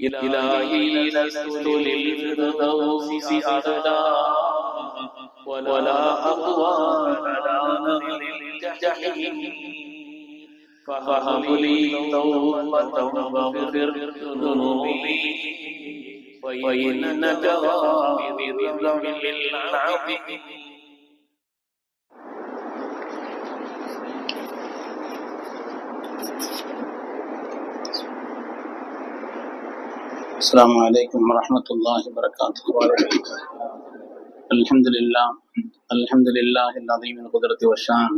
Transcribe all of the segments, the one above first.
إلهي لست للفردوس أعلى ولا أقوى على الجحيم. فهب لي توبة واغفر ذنوبي وإنك غافر الذنب العظيم السلام عليكم ورحمة الله وبركاته. الحمد لله الحمد لله العظيم القدرة والشان.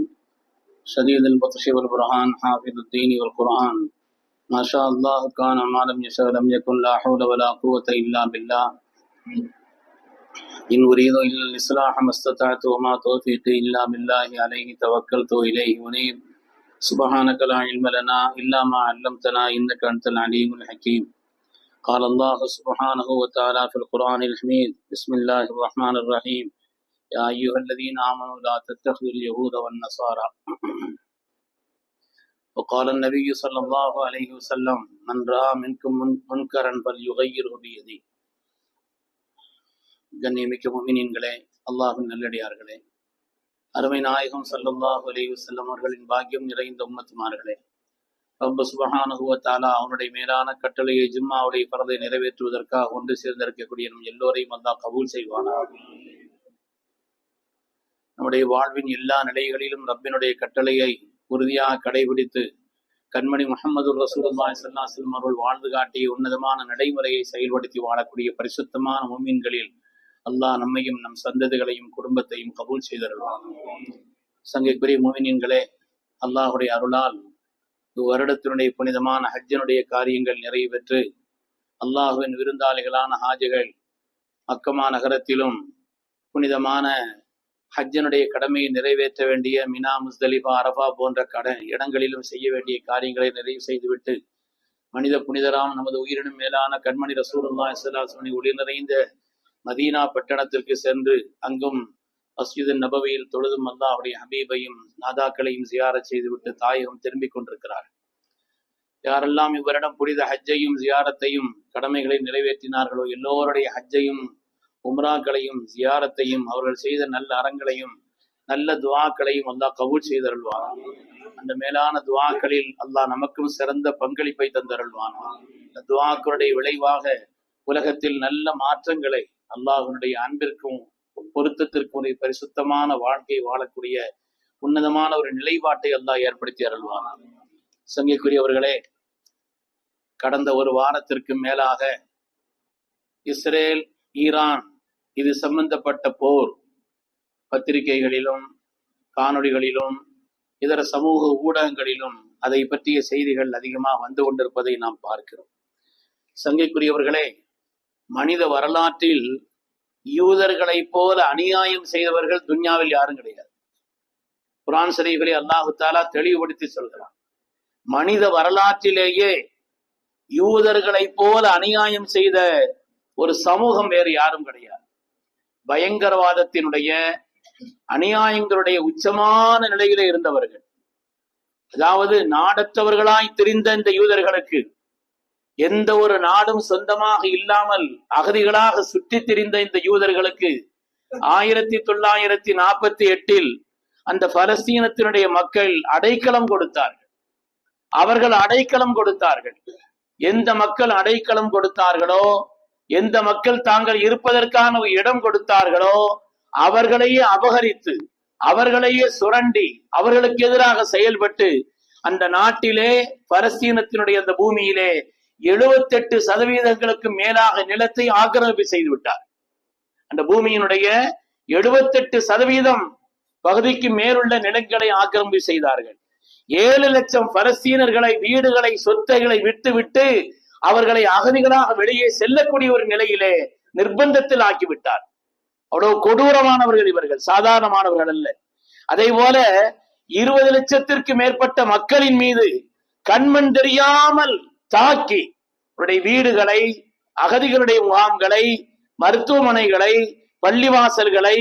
شديد البطش والبرهان حافظ الدين والقرآن. ما شاء الله كان ما لم يشاء لم يكن لا حول ولا قوة إلا بالله. إن أريد إلا الإصلاح ما استطعت وما توفيقي إلا بالله عليه توكلت إليه ونيب سبحانك لا علم لنا إلا ما علمتنا إنك أنت العليم الحكيم. قال الله سبحانه وتعالى في القرآن الحميد بسم الله الرحمن الرحيم يا أيها الذين آمنوا لا تتخذوا اليهود والنصارى وقال النبي صلى الله عليه وسلم من رأى منكم من- منكرا فليغيره بيده கண்ணியமிக்க முமினின்களே அல்லாஹின் நல்லடியார்களே அருமை நாயகம் ஸல்லல்லாஹு அலைஹி வஸல்லம் அவர்களின் பாக்கியம் நிறைந்த உம்மத்துமார்களே ரொம்ப சுபகானுகுவத்தாலா அவனுடைய மேலான கட்டளையை ஜும்மாவுடைய பரதை நிறைவேற்றுவதற்காக ஒன்று சேர்ந்திருக்கக்கூடிய நம் எல்லோரையும் அல்லாஹ் கபூல் செய்வானாக. நம்முடைய வாழ்வின் எல்லா நிலைகளிலும் ரப்பினுடைய கட்டளையை உறுதியாக கடைபிடித்து கண்மணி முகமது ரசூலுல்லாஹி ஸல்லல்லாஹு அலைஹி அவர்கள் வாழ்ந்து காட்டிய உன்னதமான நடைமுறையை செயல்படுத்தி வாழக்கூடிய பரிசுத்தமான மூமின்களில் அல்லாஹ் நம்மையும் நம் சந்ததிகளையும் குடும்பத்தையும் கபூல் செய்தருள்வான் சங்கைக்குரிய முமினின்களே அல்லாஹுடைய அருளால் இவ்வருடத்தினுடைய புனிதமான ஹஜ்ஜனுடைய காரியங்கள் நிறைவேற்று அல்லாஹுவின் விருந்தாளிகளான ஹாஜிகள் மக்கமா நகரத்திலும் புனிதமான ஹஜ்ஜனுடைய கடமையை நிறைவேற்ற வேண்டிய மினா முஸ்தலிஃபா அரபா போன்ற கட இடங்களிலும் செய்ய வேண்டிய காரியங்களை நிறைவு செய்துவிட்டு மனித புனிதராம் நமது உயிரினும் மேலான கண்மணி ரசூலுல்லாஹி ஸல்லல்லாஹு அலைஹி ஒளி நிறைந்த மதீனா பட்டணத்திற்கு சென்று அங்கும் மஸ்ஜிது நபவியில் தொழுதும் அல்லாஹுடைய ஹபீபையும் நாதாக்களையும் ஜியாரச் செய்துவிட்டு தாயகம் திரும்பிக் கொண்டிருக்கிறார். யாரெல்லாம் இவரிடம் புனித ஹஜ்ஜையும் ஜியாரத்தையும் கடமைகளை நிறைவேற்றினார்களோ எல்லோருடைய ஹஜ்ஜையும் உம்ராக்களையும் ஜியாரத்தையும் அவர்கள் செய்த நல்ல அறங்களையும் நல்ல துவாக்களையும் அல்லாஹ் கபூல் செய்தருள்வான். அந்த மேலான துவாக்களில் அல்லாஹ் நமக்கும் சிறந்த பங்களிப்பை தந்தருள்வான். இந்த துவாக்களுடைய விளைவாக உலகத்தில் நல்ல மாற்றங்களை அல்லாஹனுடைய அன்பிற்கும் பொருத்தத்திற்குரிய பரிசுத்தமான வாழ்க்கை வாழக்கூடிய உன்னதமான ஒரு நிலைப்பாட்டை எல்லாம் ஏற்படுத்தி அருள்வான் சங்கைக்குரியவர்களே கடந்த ஒரு வாரத்திற்கு மேலாக இஸ்ரேல் ஈரான் இது சம்பந்தப்பட்ட போர் பத்திரிகைகளிலும் காணொளிகளிலும் இதர சமூக ஊடகங்களிலும் அதை பற்றிய செய்திகள் அதிகமாக வந்து கொண்டிருப்பதை நாம் பார்க்கிறோம். சங்கைக்குரியவர்களே மனித வரலாற்றில் யூதர்களைப் போல அநியாயம் செய்தவர்கள் துன்யாவில் யாரும் கிடையாது. குரான் சரீஃபிலே அல்லாஹு தாலா தெளிவுபடுத்தி சொல்கிறான். மனித வரலாற்றிலேயே யூதர்களைப் போல அநியாயம் செய்த ஒரு சமூகம் வேறு யாரும் கிடையாது. பயங்கரவாதத்தினுடைய அநியாயங்களுடைய உச்சமான நிலையிலே இருந்தவர்கள். அதாவது நாடற்றவர்களாய் தெரிந்த இந்த யூதர்களுக்கு எந்த ஒரு நாடும் சொந்தமாக இல்லாமல் அகதிகளாக சுற்றித் திரிந்த இந்த யூதர்களுக்கு ஆயிரத்தி தொள்ளாயிரத்தி நாற்பத்தி எட்டில் அந்த பலஸ்தீனத்தினுடைய மக்கள் அடைக்கலம் கொடுத்தார்கள். அவர்கள் அடைக்கலம் கொடுத்தார்கள். எந்த மக்கள் அடைக்கலம் கொடுத்தார்களோ எந்த மக்கள் தாங்கள் இருப்பதற்கான ஒரு இடம் கொடுத்தார்களோ அவர்களையே அபகரித்து அவர்களையே சுரண்டி அவர்களுக்கு எதிராக செயல்பட்டு அந்த நாட்டிலே பலஸ்தீனத்தினுடைய அந்த பூமியிலே எழுபத்தெட்டு சதவீதங்களுக்கு மேலாக நிலத்தை ஆக்கிரமிப்பு செய்து விட்டார். அந்த பூமியினுடைய எழுபத்தெட்டு சதவீதம் பகுதிக்கு மேலுள்ள நிலங்களை ஆக்கிரமிப்பு செய்தார்கள். ஏழு லட்சம் பலஸ்தீனர்களை வீடுகளை சொத்தைகளை விட்டுவிட்டு அவர்களை அகதிகளாக வெளியே செல்லக்கூடிய ஒரு நிலையிலே நிர்பந்தத்தில் ஆக்கிவிட்டார். அவ்வளவு கொடூரமானவர்கள் இவர்கள் சாதாரணமானவர்கள் அல்ல. அதே போல இருபது லட்சத்திற்கு மேற்பட்ட மக்களின் மீது கண்மண் தெரியாமல் தாக்கி உடைய வீடுகளை அகதிகளுடைய முகாம்களை மருத்துவமனைகளை பள்ளிவாசல்களை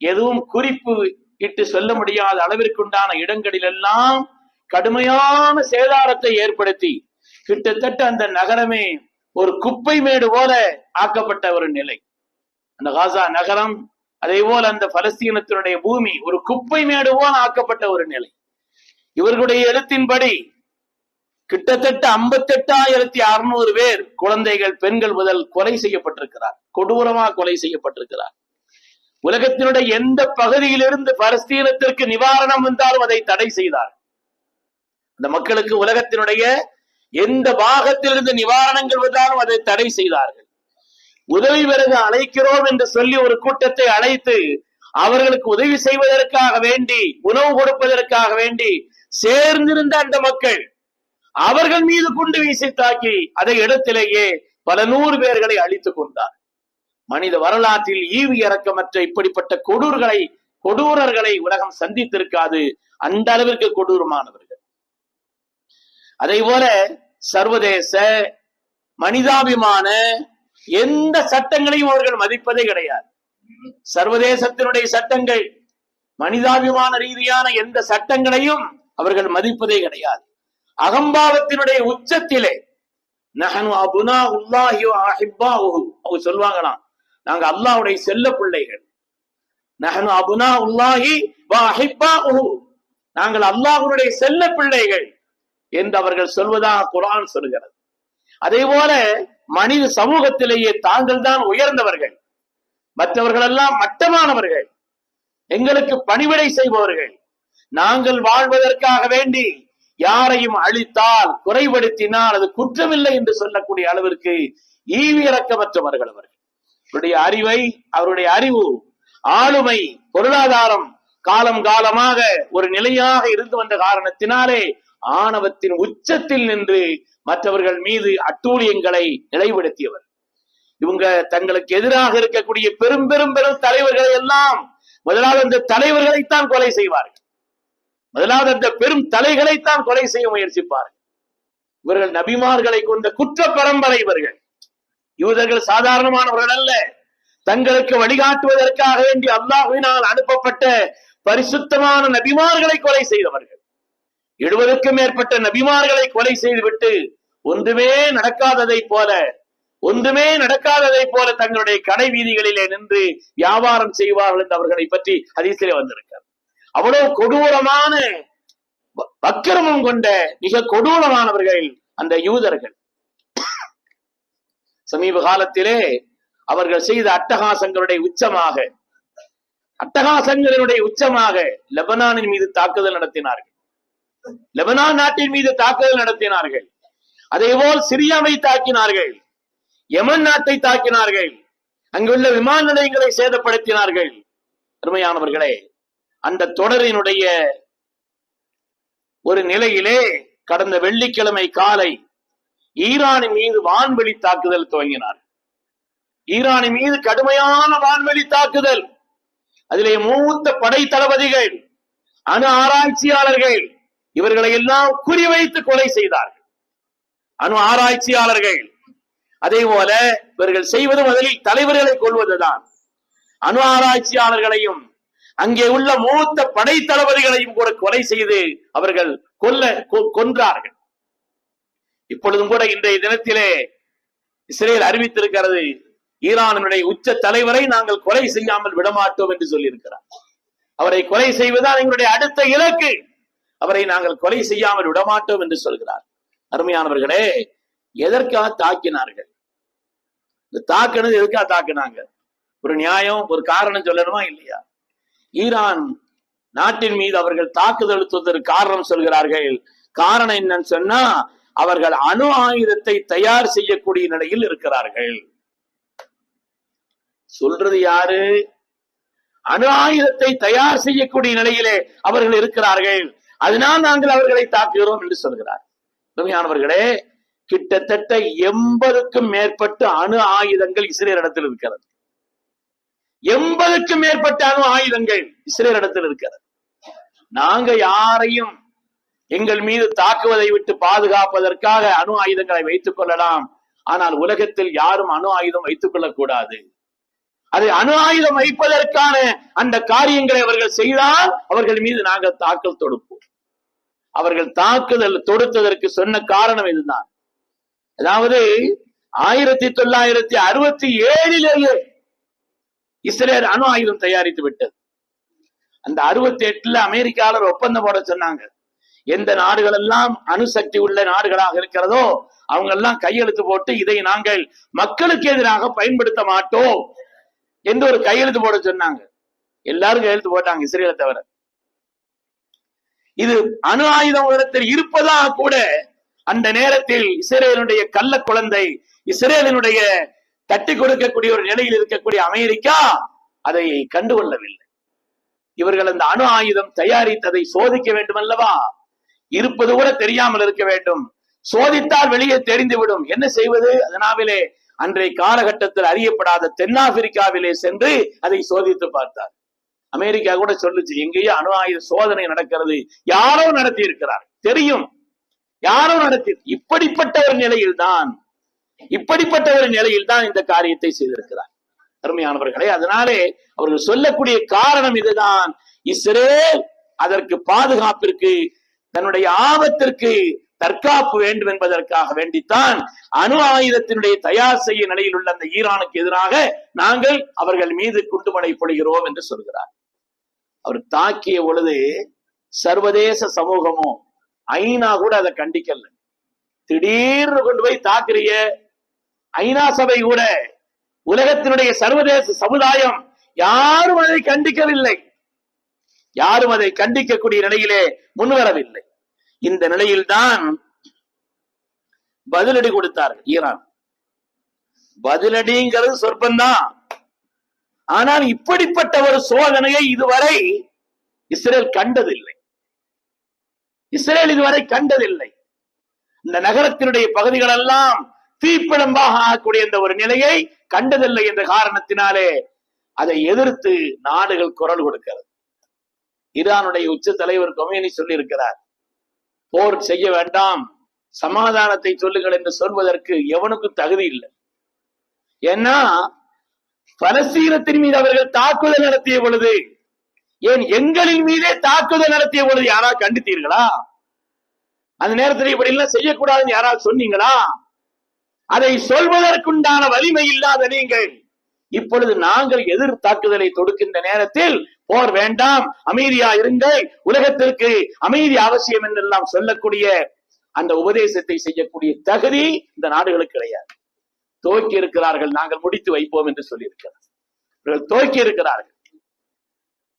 எதுவும் குறிப்பு இட்டு சொல்ல முடியாத அளவிற்குண்டான இடங்களிலெல்லாம் கடுமையான சேதாரத்தை ஏற்படுத்தி கிட்டத்தட்ட அந்த நகரமே ஒரு குப்பை மேடு போல ஆக்கப்பட்ட ஒரு நிலை. அந்த காசா நகரம் அதே போல அந்த பலஸ்தீனத்தினுடைய பூமி ஒரு குப்பை மேடு போல ஆக்கப்பட்ட ஒரு நிலை. இவர்களுடைய எழுத்தின்படி கிட்டத்தட்ட ஐம்பத்தெட்டாயிரத்தி அறுநூறு பேர் குழந்தைகள் பெண்கள் முதல் கொலை செய்யப்பட்டிருக்கிறார். கொடூரமாக கொலை செய்யப்பட்டிருக்கிறார். உலகத்தினுடைய எந்த பகுதியிலிருந்து பலஸ்தீனத்திற்கு நிவாரணம் வந்தாலும் அதை தடை செய்தார். அந்த மக்களுக்கு உலகத்தினுடைய எந்த பாகத்திலிருந்து நிவாரணங்கள் வந்தாலும் அதை தடை செய்தார்கள். உதவி பிறகு அழைக்கிறோம் என்று சொல்லி ஒரு கூட்டத்தை அழைத்து அவர்களுக்கு உதவி செய்வதற்காக வேண்டி உணவு கொடுப்பதற்காக வேண்டி சேர்ந்திருந்த அந்த மக்கள் அவர்கள் மீது குண்டு வீசி தாக்கி அதை இடத்திலேயே பல நூறு பேர்களை அழித்துக் கொண்டார். மனித வரலாற்றில் ஈவு இறக்கமற்ற இப்படிப்பட்ட கொடூர்களை கொடூரர்களை உலகம் சந்தித்திருக்காது. அந்த அளவிற்கு கொடூரமானவர்கள். அதே போல சர்வதேச மனிதாபிமான எந்த சட்டங்களையும் அவர்கள் மதிப்பதே கிடையாது. சர்வதேசத்தினுடைய சட்டங்கள் மனிதாபிமான ரீதியான எந்த சட்டங்களையும் அவர்கள் மதிப்பதே கிடையாது. அகம்பாவத்தினுடைய உச்சத்திலே. நகனு அபுனா உல்லாஹி அஹிப்பாஹு. அவங்க சொல்லுவாங்களாம் நாங்க அல்லாவுடைய செல்ல பிள்ளைகள். நகனு அபுனா உல்லாஹி அஹிப்பாஹு. நாங்கள் அல்லாஹுடைய செல்ல பிள்ளைகள் என்று அவர்கள் சொல்வதாக குரான் சொல்கிறது. அதே போல மனித சமூகத்திலேயே தாங்கள் தான் உயர்ந்தவர்கள். மற்றவர்கள் எல்லாம் மட்டமானவர்கள். எங்களுக்கு பணிவிடை செய்பவர்கள். நாங்கள் வாழ்வதற்காக வேண்டி யாரையும் அழித்தால் குறைபடுத்தினால் அது குற்றமில்லை என்று சொல்லக்கூடிய அளவிற்கு ஈவிறக்கமற்றவர்கள் அவர்கள். அவருடைய அறிவை அவருடைய அறிவு ஆளுமை பொருளாதாரம் காலம் காலமாக ஒரு நிலையாக இருந்து வந்த காரணத்தினாலே ஆணவத்தின் உச்சத்தில் நின்று மற்றவர்கள் மீது அட்டூழியங்களை நிலைப்படுத்தியவர். இவங்க தங்களுக்கு எதிராக இருக்கக்கூடிய பெரும் பெரும் பெரும் தலைவர்களை எல்லாம் முதலாவது இந்த தலைவர்களைத்தான் கொலை செய்வார்கள். முதலாவது அந்த பெரும் தலைகளைத்தான் கொலை செய்ய முயற்சிப்பார்கள். இவர்கள் நபிமார்களை கொண்ட குற்ற பரம்பரை இவர்கள். யூதர்கள் சாதாரணமானவர்கள் அல்ல. தங்களுக்கு வழிகாட்டுவதற்காக வேண்டி அல்லாஹுவினால் அனுப்பப்பட்ட பரிசுத்தமான நபிமார்களை கொலை செய்தவர்கள். எழுபதுக்கும் மேற்பட்ட நபிமார்களை கொலை செய்துவிட்டு ஒன்றுமே நடக்காததை போல ஒன்றுமே நடக்காததை போல தங்களுடைய கடை வீதிகளிலே நின்று வியாபாரம் செய்வார்கள் என்று அவர்களை பற்றி அதிசயம் வந்திருக்கிறார் அவ்வளவு கொடூரமான வ- வக்கிரமம் கொண்ட மிக கொடூரமானவர்கள் அந்த யூதர்கள். சமீப காலத்திலே அவர்கள் செய்த அட்டகாசங்களுடைய உச்சமாக அட்டகாசங்களினுடைய உச்சமாக லெபனானின் மீது தாக்குதல் நடத்தினார்கள். லெபனான் நாட்டின் மீது தாக்குதல் நடத்தினார்கள். அதேபோல் சிரியாவை தாக்கினார்கள். யமன் நாட்டை தாக்கினார்கள். அங்குள்ள விமான நிலையங்களை சேதப்படுத்தினார்கள். அருமையானவர்களே அந்த தொடரினுடைய ஒரு நிலையிலே கடந்த வெள்ளிக்கிழமை காலை ஈரானின் மீது வான்வெளி தாக்குதல் துவங்கினார். ஈரானின் மீது கடுமையான வான்வெளி தாக்குதல். அதிலே மூத்த படை தளபதிகள் அணு ஆராய்ச்சியாளர்கள் இவர்களை எல்லாம் குறிவைத்து கொலை செய்தார்கள். அணு ஆராய்ச்சியாளர்கள் அதே போல இவர்கள் செய்வது முதலில் தலைவர்களை கொள்வதுதான் அணு ஆராய்ச்சியாளர்களையும் அங்கே உள்ள மூத்த படை தளபதிகளையும் கூட கொலை செய்து அவர்கள் கொல்ல கொ- கொன்றார்கள். இப்பொழுதும் கூட இன்றைய தினத்திலே இஸ்ரேல் அறிவித்திருக்கிறது ஈரானுடைய உச்ச தலைவரை நாங்கள் கொலை செய்யாமல் விடமாட்டோம் என்று சொல்லியிருக்கிறார். அவரை கொலை செய்வதால் எங்களுடைய அடுத்த இலக்கு அவரை நாங்கள் கொலை செய்யாமல் விடமாட்டோம் என்று சொல்கிறார். அருமையானவர்களே எதற்காக தாக்கினார்கள்? இந்த தாக்குனது எதுக்காக தாக்குனாங்க? ஒரு நியாயம் ஒரு காரணம் சொல்லணுமா இல்லையா? ஈரான் நாட்டின் மீது அவர்கள் தாக்குதலுத்துவதற்கு காரணம் சொல்கிறார்கள். காரணம் என்னன்னு சொன்னா அவர்கள் அணு ஆயுதத்தை தயார் செய்யக்கூடிய நிலையில் இருக்கிறார்கள். சொல்றது யாரு? அணு ஆயுதத்தை தயார் செய்யக்கூடிய நிலையிலே அவர்கள் இருக்கிறார்கள். அதனால் நாங்கள் அவர்களை தாக்குகிறோம் என்று சொல்கிறார். உண்மையானவர்களே கிட்டத்தட்ட எண்பதுக்கும் மேற்பட்ட அணு ஆயுதங்கள் இஸ்ரேலிடத்தில் இருக்கிறது. எண்பதுக்கும் மேற்பட்ட அணு ஆயுதங்கள் இஸ்ரேலிடத்தில் இருக்கிறது. நாங்க யாரையும் எங்கள் மீது தாக்குவதை விட்டு பாதுகாப்பதற்காக அணு ஆயுதங்களை வைத்துக் கொள்ளலாம். ஆனால் உலகத்தில் யாரும் அணு ஆயுதம் வைத்துக் கொள்ளக்கூடாது. அது அணு ஆயுதம் வைப்பதற்கான அந்த காரியங்களை அவர்கள் செய்தால் அவர்கள் மீது நாங்கள் தாக்கல் தொடுப்போம். அவர்கள் தாக்குதல் தொடுத்ததற்கு சொன்ன காரணம் இதுதான். அதாவது ஆயிரத்தி தொள்ளாயிரத்தி அறுபத்தி ஏழிலேயே இஸ்ரேல் அணு ஆயுதம் தயாரித்து விட்டது. அந்த அறுபத்தி எட்டுல அமெரிக்காவில் ஒப்பந்தம் போட சொன்னாங்க. எந்த நாடுகள் எல்லாம் அணுசக்தி உள்ள நாடுகளாக இருக்கிறதோ அவங்க எல்லாம் கையெழுத்து போட்டு இதை நாங்கள் மக்களுக்கு எதிராக பயன்படுத்த மாட்டோம் என்று ஒரு கையெழுத்து போட சொன்னாங்க. எல்லாரும் கையெழுத்து போட்டாங்க இஸ்ரேலை தவிர. இது அணு ஆயுதம் உலகத்தில் இருப்பதாக கூட அந்த நேரத்தில் இஸ்ரேலுடைய கள்ள குழந்தை இஸ்ரேலினுடைய தட்டி கொடுக்கக்கூடிய ஒரு நிலையில் இருக்கக்கூடிய அமெரிக்கா அதை கண்டுகொள்ளவில்லை. இவர்கள் அந்த அணு ஆயுதம் தயாரித்ததை சோதிக்க வேண்டும் அல்லவா இருப்பது கூட தெரியாமல் இருக்க வேண்டும். சோதித்தால் வெளியே தெரிந்துவிடும். என்ன செய்வது? அதனாவிலே அன்றைய காலகட்டத்தில் அறியப்படாத தென்னாப்பிரிக்காவிலே சென்று அதை சோதித்து பார்த்தார். அமெரிக்கா கூட சொல்லுச்சு எங்கேயோ அணு ஆயுத சோதனை நடக்கிறது. யாரோ நடத்தி இருக்கிறார் தெரியும். யாரோ நடத்தி இப்படிப்பட்ட ஒரு நிலையில் தான் இப்படிப்பட்ட ஒரு நிலையில் தான் இந்த காரியத்தை செய்திருக்கிறார். அருமையானவர்களே அதனாலே அவர்கள் சொல்லக்கூடிய காரணம் இதுதான். இஸ்ரேல் அதற்கு பாதுகாப்பிற்கு தன்னுடைய ஆபத்திற்கு தற்காப்பு வேண்டும் என்பதற்காக வேண்டித்தான் அணு ஆயுதத்தினுடைய தயார் செய்ய நிலையில் உள்ள அந்த ஈரானுக்கு எதிராக நாங்கள் அவர்கள் மீது குண்டுமடை பொழிகிறோம் என்று சொல்கிறார். அவர் தாக்கிய பொழுது சர்வதேச சமூகமும் ஐநா கூட அதை கண்டிக்கல. திடீர்னு கொண்டு போய் தாக்குறிய ஐநா சபை கூட உலகத்தினுடைய சர்வதேச சமுதாயம் யாரும் அதை கண்டிக்கவில்லை. யாரும் அதை கண்டிக்கக்கூடிய நிலையிலே முன்வரவில்லை. இந்த நிலையில்தான் பதிலடி கொடுத்தார்கள் ஈரான். பதிலடிங்கிறது சொற்பந்தான். ஆனால் இப்படிப்பட்ட ஒரு சோதனையை இதுவரை இஸ்ரேல் கண்டதில்லை. இஸ்ரேல் இதுவரை கண்டதில்லை. இந்த நகரத்தினுடைய பகுதிகள் எல்லாம் தீப்பிழம்பாக ஆகக்கூடிய இந்த ஒரு நிலையை கண்டதில்லை என்ற காரணத்தினாலே அதை எதிர்த்து நாடுகள் குரல் கொடுக்கிறது. ஈரானுடைய உச்ச தலைவர் கொமேனி சொல்லி இருக்கிறார் போர் செய்ய வேண்டாம் சமாதானத்தை சொல்லுங்கள் என்று சொல்வதற்கு எவனுக்கும் தகுதி இல்லை. ஏன்னா பலஸ்தீனத்தின் மீது அவர்கள் தாக்குதல் நடத்திய பொழுது ஏன் எங்களின் மீதே தாக்குதல் நடத்திய பொழுது யாராவது கண்டித்தீர்களா? அந்த நேரத்தில் இப்படி எல்லாம் செய்யக்கூடாதுன்னு யாராவது சொன்னீங்களா? அதை சொல்வதற்குண்டான வலிமை இல்லாத நீங்கள். இப்பொழுது நாங்கள் எதிர் தாக்குதலை தொடுக்கின்ற நேரத்தில் போர் வேண்டாம் அமைதியா இருங்கள் உலகத்திற்கு அமைதி அவசியம் என்றெல்லாம் சொல்லக்கூடிய அந்த உபதேசத்தை செய்யக்கூடிய தகுதி இந்த நாடுகளுக்கு கிடையாது. துவக்கி இருக்கிறார்கள் நாங்கள் முடித்து வைப்போம் என்று சொல்லியிருக்கிறார். இவர்கள் துவக்கி இருக்கிறார்கள்.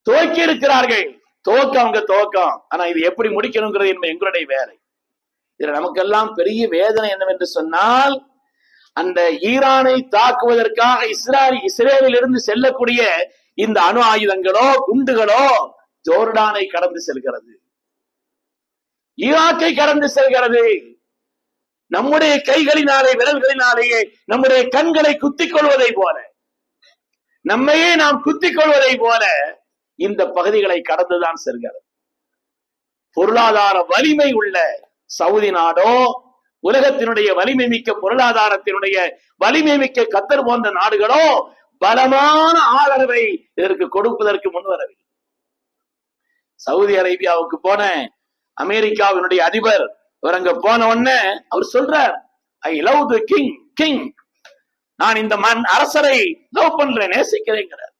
துவக்கி இருக்கிறார்கள். துவக்கம் அவங்க துவக்கம் ஆனா இது எப்படி முடிக்கணுங்கிறது என்பது எங்களுடைய வேலை. இதுல நமக்கெல்லாம் பெரிய வேதனை என்னவென்று சொன்னால் அந்த ஈரானை தாக்குவதற்காக இஸ்ரேல் இஸ்ரேலில் இருந்து செல்லக்கூடிய இந்த அணு ஆயுதங்களோ குண்டுகளோ ஜோர்டானை கடந்து செல்கிறது. ஈராக்கை கடந்து செல்கிறது. நம்முடைய கைகளினாலே விரல்களினாலேயே நம்முடைய கண்களை குத்திக் கொள்வதை போல நம்மையே நாம் குத்திக் கொள்வதை போல இந்த பகுதிகளை கடந்துதான் செல்கிறது. பொருளாதார வலிமை உள்ள சவுதி நாடோ உலகத்தினுடைய வலிமை மிக்க பொருளாதாரத்தினுடைய வலிமை மிக்க கத்தர் போன்ற நாடுகளோ பலமான ஆதரவை இதற்கு கொடுப்பதற்கு முன்வரவில்லை சவுதி அரேபியாவுக்கு போன அமெரிக்காவினுடைய அதிபர் இவர் அங்க போன உடனே அவர் சொல்றார் I love the king king நான் இந்த மண் அரசரை லவ் பண்றேன் நேசிக்கிறேங்கிறார்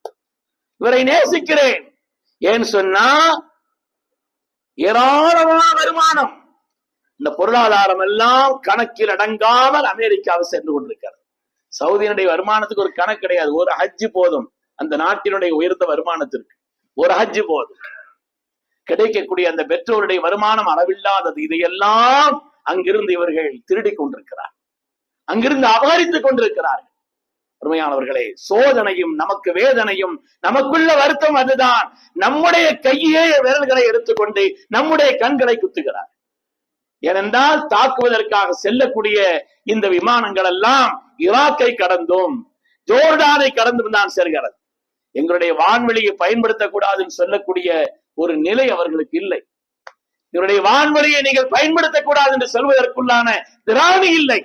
இவரை நேசிக்கிறேன். ஏன்னு சொன்னா ஏராளமான வருமானம் இந்த பொருளாதாரம் எல்லாம் கணக்கில் அடங்காமல் அமெரிக்காவை சென்று கொண்டிருக்கிறது. சவுதியினுடைய வருமானத்துக்கு ஒரு கணக்கு கிடையாது. ஒரு ஹஜ்ஜு போதும். அந்த நாட்டினுடைய உயர்ந்த வருமானத்திற்கு. ஒரு ஹஜ்ஜு போதும். கிடைக்கக்கூடிய அந்த பெற்றோருடைய வருமானம் அளவில்லாதது. இதையெல்லாம் அங்கிருந்து இவர்கள் திருடி கொண்டிருக்கிறார். அங்கிருந்து அபகரித்துக் கொண்டிருக்கிறார்கள். அருமையானவர்களே சோதனையும் நமக்கு வேதனையும் நமக்குள்ள வருத்தம் அதுதான். நம்முடைய கையே விரல்களை எடுத்துக்கொண்டு நம்முடைய கண்களை குத்துகிறார். ஏனென்றால் தாக்குவதற்காக செல்லக்கூடிய இந்த விமானங்கள் எல்லாம் ஈராக்கை கடந்தும் ஜோர்டானை கடந்தும் தான் செல்கிறது. எங்களுடைய வான்வெளியை பயன்படுத்தக்கூடாதுன்னு சொல்லக்கூடிய ஒரு நிலை அவர்களுக்கு இல்லை. இவருடைய வான்வெளியை நீங்கள் பயன்படுத்தக்கூடாது என்று சொல்வதற்குள்ளான திராணி இல்லை.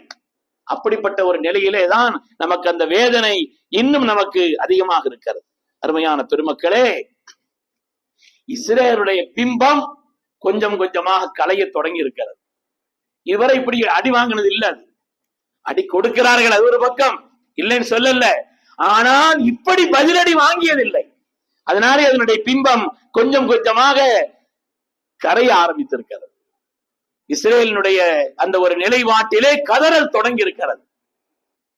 அப்படிப்பட்ட ஒரு நிலையிலே தான் நமக்கு அந்த வேதனை இன்னும் நமக்கு அதிகமாக இருக்கிறது. அருமையான பெருமக்களே இஸ்ரேலுடைய பிம்பம் கொஞ்சம் கொஞ்சமாக களைய தொடங்கி இருக்கிறது இவரை இப்படி அடி வாங்கினது இல்ல அது. அடி கொடுக்கிறார்கள் அது ஒரு பக்கம். இல்லைன்னு சொல்லல. ஆனால் இப்படி பதிலடி வாங்கியதில்லை. அதனாலே அதனுடைய பிம்பம் கொஞ்சம் கொஞ்சமாக கரைய ஆரம்பித்திருக்கிறது. இஸ்ரேலினுடைய அந்த ஒரு நிலைப்பாட்டிலே கதறல் தொடங்கி இருக்கிறது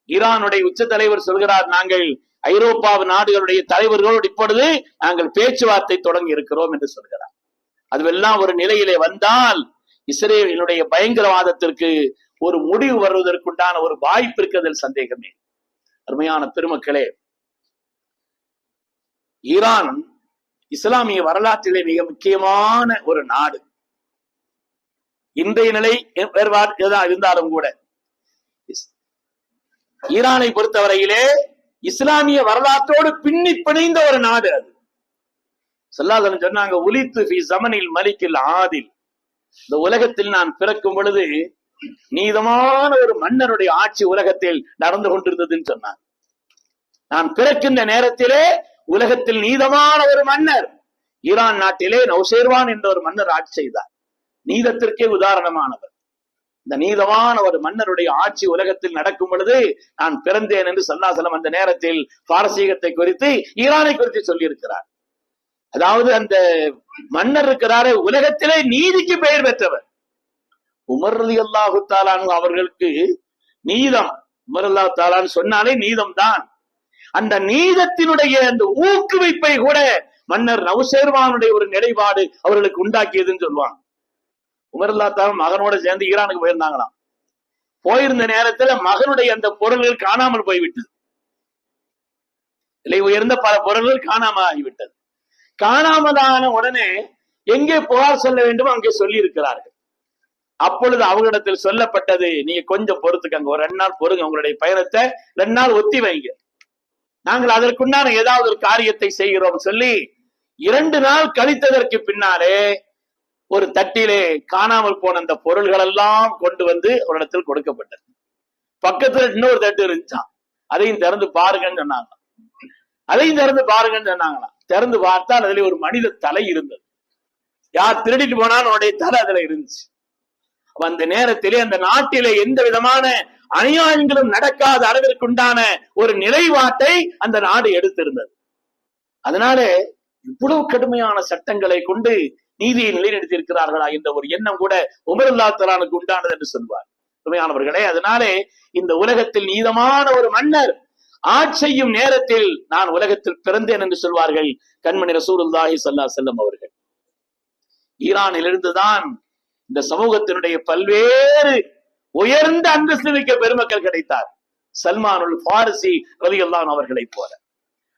ஈரானுடைய உச்ச தலைவர் சொல்கிறார் நாங்கள் ஐரோப்பா நாடுகளுடைய தலைவர்களோடு இப்பொழுது நாங்கள் பேச்சுவார்த்தை தொடங்கி இருக்கிறோம் என்று சொல்கிறார். அதுவெல்லாம் ஒரு நிலையிலே வந்தால் இஸ்ரேலினுடைய பயங்கரவாதத்திற்கு ஒரு முடிவு வருவதற்குண்டான ஒரு வாய்ப்பு இருக்கிறதில் சந்தேகமே. அருமையான பெருமக்களே ஈரான் இஸ்லாமிய வரலாற்றிலே மிக முக்கியமான ஒரு நாடு. இன்றைய நிலை வேறுபாடு எதா- இருந்தாலும் கூட ஈரானை பொறுத்தவரையிலே இஸ்லாமிய வரலாற்றோடு பின்னி பிணைந்த ஒரு நாடு அது. சொல்லாதன் சொன்னாங்க உலித்து ஜமனில் மலிக்கில் ஆதில். இந்த உலகத்தில் நான் பிறக்கும் பொழுது நீதமான ஒரு மன்னனுடைய ஆட்சி உலகத்தில் நடந்து கொண்டிருந்ததுன்னு சொன்னான் நான் பிறக்கின்ற நேரத்திலே உலகத்தில் நீதமான ஒரு மன்னர் ஈரான் நாட்டிலே நௌசேர்வான் என்ற ஒரு மன்னர் ஆட்சி செய்தார். நீதத்திற்கே உதாரணமானவர். இந்த நீதமான ஒரு மன்னருடைய ஆட்சி உலகத்தில் நடக்கும் பொழுது நான் பிறந்தேன் என்று சல்லாசலம் அந்த நேரத்தில் பாரசீகத்தை குறித்து ஈரானை குறித்து சொல்லியிருக்கிறார். அதாவது அந்த மன்னர் இருக்கிறாரே உலகத்திலே நீதிக்கு பெயர் பெற்றவர். உமர் அலி அல்லாஹு தாலானு அவர்களுக்கு நீதம். உமர் அல்லாஹ் தாலான்னு சொன்னாலே நீதம் தான் அந்த நீதத்தினுடைய அந்த ஊக்குவிப்பை கூட மன்னர் நவசேர்வானுடைய ஒரு நிலைப்பாடு அவர்களுக்கு உண்டாக்கியதுன்னு சொல்லுவாங்க. உமர்லா தான் மகனோட சேர்ந்து ஈரானுக்கு போயிருந்தாங்களாம். போயிருந்த நேரத்துல மகனுடைய அந்த பொருள்கள் காணாமல் போய்விட்டது. விலை உயர்ந்த பல பொருள்கள் காணாமல் ஆகிவிட்டது. காணாமலான உடனே எங்கே புகார் சொல்ல வேண்டும் அங்கே சொல்லி இருக்கிறார்கள் அப்பொழுது அவர்களிடத்தில் சொல்லப்பட்டது நீங்க கொஞ்சம் பொறுத்துக்கங்க ஒரு ரெண்டு நாள் பொறுங்க உங்களுடைய பயணத்தை ரெண்டு நாள் ஒத்தி வைங்க. நாங்கள் அதற்குண்டான ஏதாவது ஒரு காரியத்தை செய்கிறோம் சொல்லி இரண்டு நாள் கழித்ததற்கு பின்னாலே ஒரு தட்டிலே காணாமல் போன அந்த பொருள்கள் எல்லாம் கொண்டு வந்து ஒரு இடத்தில் கொடுக்கப்பட்டது. பக்கத்துல இன்னொரு தட்டு இருந்துச்சான் அதையும் திறந்து பாருங்கன்னு சொன்னாங்க. அதையும் திறந்து பாருங்கன்னு சொன்னாங்களாம். திறந்து பார்த்தால் அதுல ஒரு மனித தலை இருந்தது. யார் திருடிட்டு போனாலும் அவனுடைய தலை அதுல இருந்துச்சு. அந்த நேரத்திலே அந்த நாட்டிலே எந்த விதமான அநியாயங்களும் நடக்காத அளவிற்குண்டான ஒரு நிலைப்பாட்டை அந்த நாடு எடுத்திருந்தது. அதனால இவ்வளவு கடுமையான சட்டங்களை கொண்டு நீதியை நிலைநிறுத்தியிருக்கிறார்களா என்ற ஒரு எண்ணம் கூட உமருல்லா தலானுக்கு உண்டானது என்று சொல்வார். உண்மையானவர்களே அதனாலே இந்த உலகத்தில் நீதமான ஒரு மன்னர் ஆட்செய்யும் நேரத்தில் நான் உலகத்தில் பிறந்தேன் என்று சொல்வார்கள் கண்மணி ரசூலுல்லாஹி சல்லா செல்லம் அவர்கள். ஈரானிலிருந்துதான் இந்த சமூகத்தினுடைய பல்வேறு உயர்ந்த அந்தஸ்து மிக்க பெருமக்கள் கிடைத்தார். சல்மானுல் ஃபாரிசி ரலியல்லாஹு அவர்களைப் போல.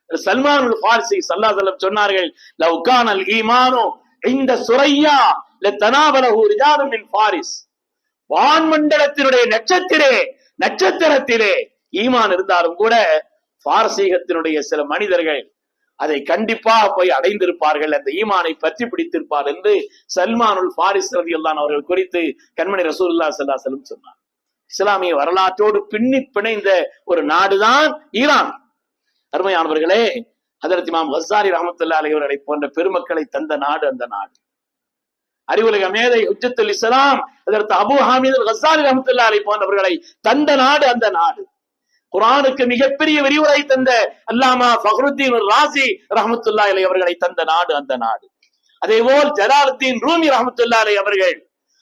சல்மானுல் ஃபாரிசி சல்லாசலம் சொன்னார்கள் லவ் கானல் ஈமானோ இந்த சுரையா லத்தனாவலஹு ரிஜாலும் மின் ஃபாரிஸ். வான்மண்டலத்தினுடைய நட்சத்திரே நட்சத்திரத்திலே ஈமான் இருந்தாலும் கூட பாரசீகத்தினுடைய சில மனிதர்கள் அதை கண்டிப்பாக போய் அடைந்திருப்பார்கள். அந்த ஈமானை பற்றி பிடித்திருப்பார் என்று சல்மானுல் பாரிஸ் ரதியல்லான் அவர்கள் குறித்து கண்மணி ரசூல்லா சல்லா செல்லும் சொன்னார். இஸ்லாமிய வரலாற்றோடு பின்னி பிணைந்த ஒரு நாடுதான் ஈரான். அருமையானவர்களே ஹதரத் இமாம் ஹசாரி ரஹமத்துல்லா அலி அவர்களை போன்ற பெருமக்களை தந்த நாடு அந்த நாடு. அறிவுலக மேதை உச்சத்துல் இஸ்லாம் அதற்கு அபு ஹாமித் ஹசாரி ரஹமத்துல்லா அலி போன்றவர்களை தந்த நாடு அந்த நாடு. குரானுக்கு மிகப்பெரிய விரிவுரை தந்த அல்லாமா ஃபஹருத்தீன் ராசி ரஹமத்துல்லா அலை அவர்களை தந்த நாடு அந்த நாடு. அதே போல் ஜலாலுத்தீன் ரூமி ரஹமத்துல்லா அலை அவர்கள்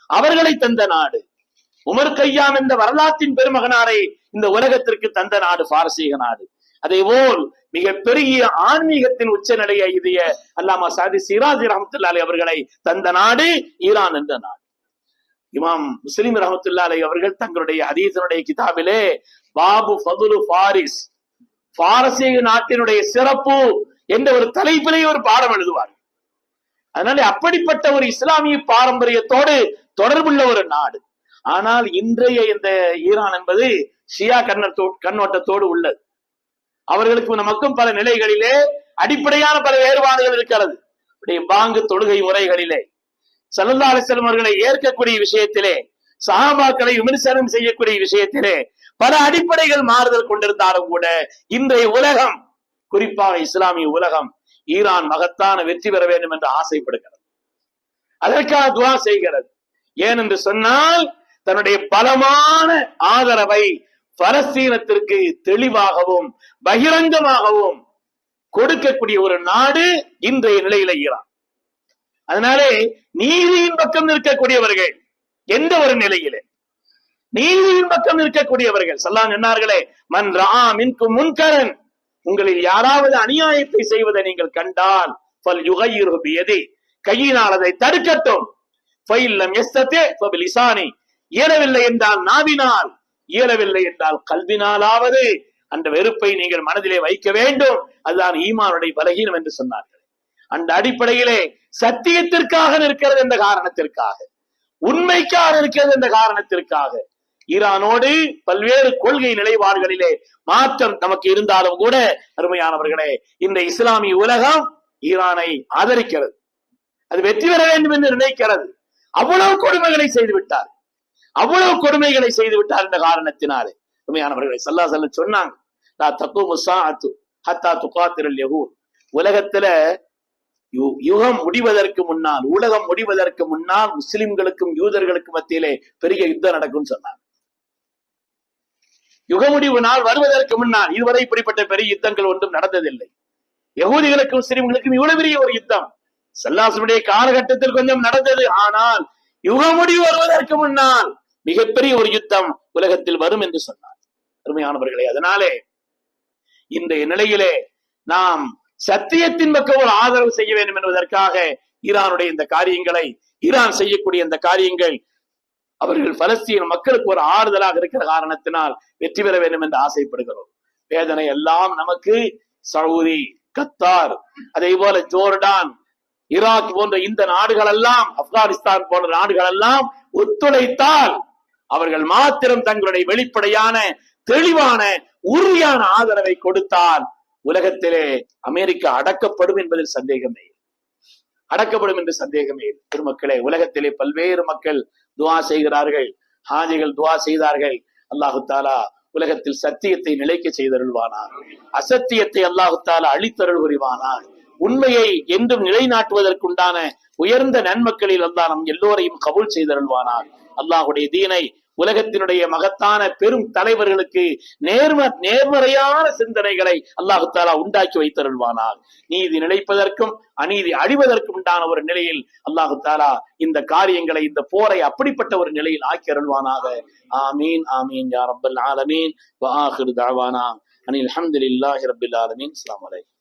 அவர்களை தந்த நாடு. உமர் கையாம் என்ற வரலாற்றின் பெருமகனாரை இந்த உலகத்திற்கு தந்த நாடு பாரசீக நாடு. அதே போல் மிக பெரிய ஆன்மீகத்தின் உச்சநிலையை இதய அல்லாமா சாதி சிராஜி ரஹமத்துல்லா அலி அவர்களை தந்த நாடு ஈரான் என்ற நாடு. இமாம் முஸ்லிம் ரஹமத்துல்லா அலி அவர்கள் தங்களுடைய அதீதனுடைய கிதாபிலே பாபு ஃபதுலு ஃபாரிஸ். பாரசீக நாட்டினுடைய சிறப்பு என்ற ஒரு தலைப்பிலேயே ஒரு பாடம் எழுதுவார். அதனால அப்படிப்பட்ட ஒரு இஸ்லாமிய பாரம்பரியத்தோடு தொடர்புள்ள ஒரு நாடு. ஆனால் இன்றைய இந்த ஈரான் என்பது ஷியா கண்ணத்தோ கண்ணோட்டத்தோடு உள்ளது. அவர்களுக்கு நமக்கும் பல நிலைகளிலே அடிப்படையான பல வேறுபாடுகள் இருக்கிறது. இப்படி பாங்கு தொழுகை முறைகளிலே சல்லா அலிஸ்லம் அவர்களை ஏற்கக்கூடிய விஷயத்திலே சஹாபாக்களை விமர்சனம் செய்யக்கூடிய விஷயத்திலே பல அடிப்படைகள் மாறுதல் கொண்டிருந்தாலும் கூட இன்றைய உலகம் குறிப்பாக இஸ்லாமிய உலகம் ஈரான் மகத்தான வெற்றி பெற வேண்டும் என்று ஆசைப்படுகிறது. அதற்காக துவா செய்கிறது. ஏனென்று சொன்னால் தன்னுடைய பலமான ஆதரவை பலஸ்தீனத்திற்கு தெளிவாகவும் பகிரங்கமாகவும் கொடுக்கக்கூடிய ஒரு நாடு இன்றைய நிலையில ஈரான். அதனாலே நீதியின் பக்கம் நிற்கக்கூடியவர்கள் எந்த ஒரு நிலையிலே நீதியின் பக்கம் இருக்கக்கூடியவர்கள் சொல்லாம் சொன்னார்களே மன் ரா மின்கும் முன்கரன். உங்களில் யாராவது அநியாயத்தை செய்வதை நீங்கள் கண்டால் பல் யுகையுபியதி கையினால் அதை தடுக்கட்டும். ஃபைல்லம் எஸ்தத்தே ஃபபிலிசானி இயலவில்லை என்றால் நாவினால். இயலவில்லை என்றால் கல்வினாலாவது. அந்த வெறுப்பை நீங்கள் மனதிலே வைக்க வேண்டும். அதுதான் ஈமானுடைய பலகீனம் என்று சொன்னார்கள். அந்த அடிப்படையிலே சத்தியத்திற்காக நிற்கிறது என்ற காரணத்திற்காக உண்மைக்காக இருக்கிறது என்ற காரணத்திற்காக ஈரானோடு பல்வேறு கொள்கை நிலைப்பாடுகளிலே மாற்றம் நமக்கு இருந்தாலும் கூட அருமையானவர்களே இந்த இஸ்லாமிய உலகம் ஈரானை ஆதரிக்கிறது. அது வெற்றி பெற வேண்டும் என்று நினைக்கிறது. அவ்வளவு கொடுமைகளை செய்து விட்டார் அவ்வளவு கொடுமைகளை செய்து விட்டார் என்ற காரணத்தினாலே உண்மையானவர்களை சல்லா செல்ல சொன்னாங்க உலகத்துல யுகம் முடிவதற்கு முன்னால் உலகம் முடிவதற்கு முன்னால் முஸ்லிம்களுக்கும் யூதர்களுக்கும் மத்தியிலே பெரிய யுத்தம் நடக்கும்னு சொன்னார் யுக முடிவு நாள் வருவதற்கு முன்னால் இதுவரை இப்படிப்பட்ட பெரிய யுத்தங்கள் ஒன்றும் நடந்ததில்லை. யகூதிகளுக்கும் முஸ்லிம்களுக்கும் இவ்வளவு பெரிய ஒரு யுத்தம். சல்லாசுடைய காலகட்டத்தில் கொஞ்சம் நடந்தது. ஆனால் யுக வருவதற்கு முன்னால் மிகப்பெரிய ஒரு யுத்தம் உலகத்தில் வரும் என்று சொன்னார். அருமையானவர்களே அதனாலே இன்றைய நிலையிலே நாம் சத்தியத்தின் பக்கம் ஒரு ஆதரவு செய்ய வேண்டும் என்பதற்காக ஈரானுடைய இந்த காரியங்களை ஈரான் செய்யக்கூடிய இந்த காரியங்கள் அவர்கள் பலஸ்தீன மக்களுக்கு ஒரு ஆறுதலாக இருக்கிற காரணத்தினால் வெற்றி பெற வேண்டும் என்று ஆசைப்படுகிறோம். வேதனை எல்லாம் நமக்கு சவுதி கத்தார் அதே போல ஜோர்டான் ஈராக் போன்ற இந்த நாடுகள் எல்லாம் ஆப்கானிஸ்தான் போன்ற நாடுகள் எல்லாம் ஒத்துழைத்தால் அவர்கள் மாத்திரம் தங்களுடைய வெளிப்படையான தெளிவான உறுதியான ஆதரவை கொடுத்தால் உலகத்திலே அமெரிக்கா அடக்கப்படும் என்பதில் சந்தேகமே அடக்கப்படும் என்று சந்தேகமே திருமக்களே உலகத்திலே பல்வேறு மக்கள் துவா செய்கிறார்கள். ஹாஜிகள் துவா செய்தார்கள். அல்லாஹு தாலா உலகத்தில் சத்தியத்தை நிலைக்க செய்தருள்வானார். அசத்தியத்தை அல்லாஹு தாலா அழித்தருள் புரிவானார். உண்மையை என்றும் நிலைநாட்டுவதற்குண்டான உயர்ந்த நன்மக்களில் அல்லாஹ் நம் எல்லோரையும் கபூல் செய்தருள்வானார். அல்லாஹுடைய தீனை உலகத்தினுடைய மகத்தான பெரும் தலைவர்களுக்கு நேர்ம நேர்மறையான சிந்தனைகளை அல்லாஹு தாலா உண்டாக்கி வைத்தருள்வானார் நீதி நிலைப்பதற்கும் அநீதி அழிவதற்கும் உண்டான ஒரு நிலையில் அல்லாஹு தாலா இந்த காரியங்களை இந்த போரை அப்படிப்பட்ட ஒரு நிலையில் ஆக்கி அருள்வானாக. ஆமீன் ஆமீன் யார் ரப்பல் ஆலமீன். வ ஆஹிரு தஅவானா. அனில் ஆலமீன். அஸ்ஸலாமு